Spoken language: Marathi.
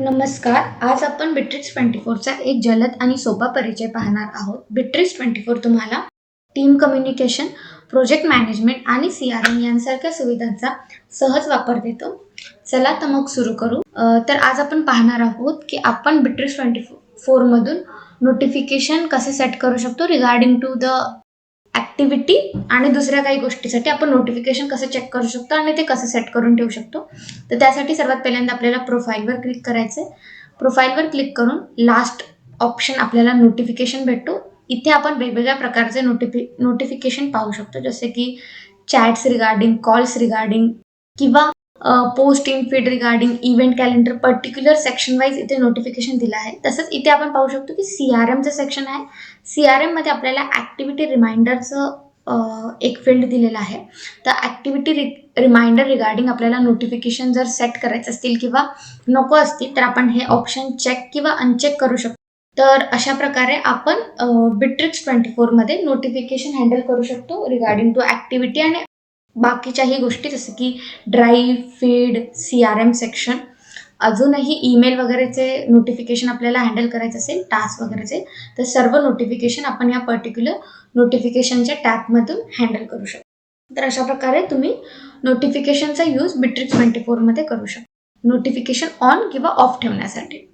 नमस्कार आज आपण बिट्रिक्स ट्वेंटी फोरचा एक जलद आणि सोपा परिचय पाहणार आहोत. बिट्रिक्स ट्वेंटी फोर तुम्हाला टीम कम्युनिकेशन प्रोजेक्ट मॅनेजमेंट आणि सी आर एम यांसारख्या सुविधांचा सहज वापर देतो. चला तर मग सुरू करू. तर आज आपण पाहणार आहोत की आपण बिट्रिक्स ट्वेंटी फोरमधून नोटिफिकेशन कसे सेट करू शकतो रिगार्डिंग टू द ऍक्टिव्हिटी आणि दुसऱ्या काही गोष्टीसाठी आपण नोटिफिकेशन कसं चेक करू शकतो आणि ते कसं सेट करून ठेवू शकतो. तर त्यासाठी सर्वात पहिल्यांदा आपल्याला प्रोफाईलवर क्लिक करायचं आहे प्रोफाईलवर क्लिक करून लास्ट ऑप्शन आपल्याला नोटिफिकेशन भेटतो. इथे आपण वेगवेगळ्या प्रकारचे नोटिफि नोटिफिकेशन पाहू शकतो. जसे की चॅट्स रिगार्डिंग कॉल्स रिगार्डिंग किंवा post in feed regarding event calendar particular section wise इथे नोटिफिकेशन दिलं आहे. तसंच इथे आपण पाहू शकतो की सी आर एमचं सेक्शन आहे. सी आर एममध्ये आपल्याला ॲक्टिव्हिटी रिमाइंडरचं एक फील्ड दिलेलं आहे. तर ॲक्टिव्हिटी रि रिमाइंडर रिगार्डिंग आपल्याला नोटिफिकेशन जर सेट करायचं असतील किंवा नको असतील तर आपण हे ऑप्शन चेक किंवा अनचेक करू शकतो. तर अशा प्रकारे आपण बिट्रिक्स ट्वेंटी फोरमध्ये नोटिफिकेशन हँडल करू शकतो रिगार्डिंग टू ॲक्टिव्हिटी आणि बाकीच्याही गोष्टी जसं की drive feed C R M section अजूनही ईमेल वगैरेचे नोटिफिकेशन आपल्याला हँडल करायचं असेल टास्क वगैरेचे तर सर्व नोटिफिकेशन आपण या पर्टिक्युलर नोटिफिकेशनच्या टॅबमधून हँडल करू शकतो. तर अशा प्रकारे तुम्ही नोटिफिकेशनचा यूज बिट्रिक्स ट्वेंटी फोरमध्ये करू शकता. नोटिफिकेशन ऑन किंवा ऑफ ठेवण्यासाठी.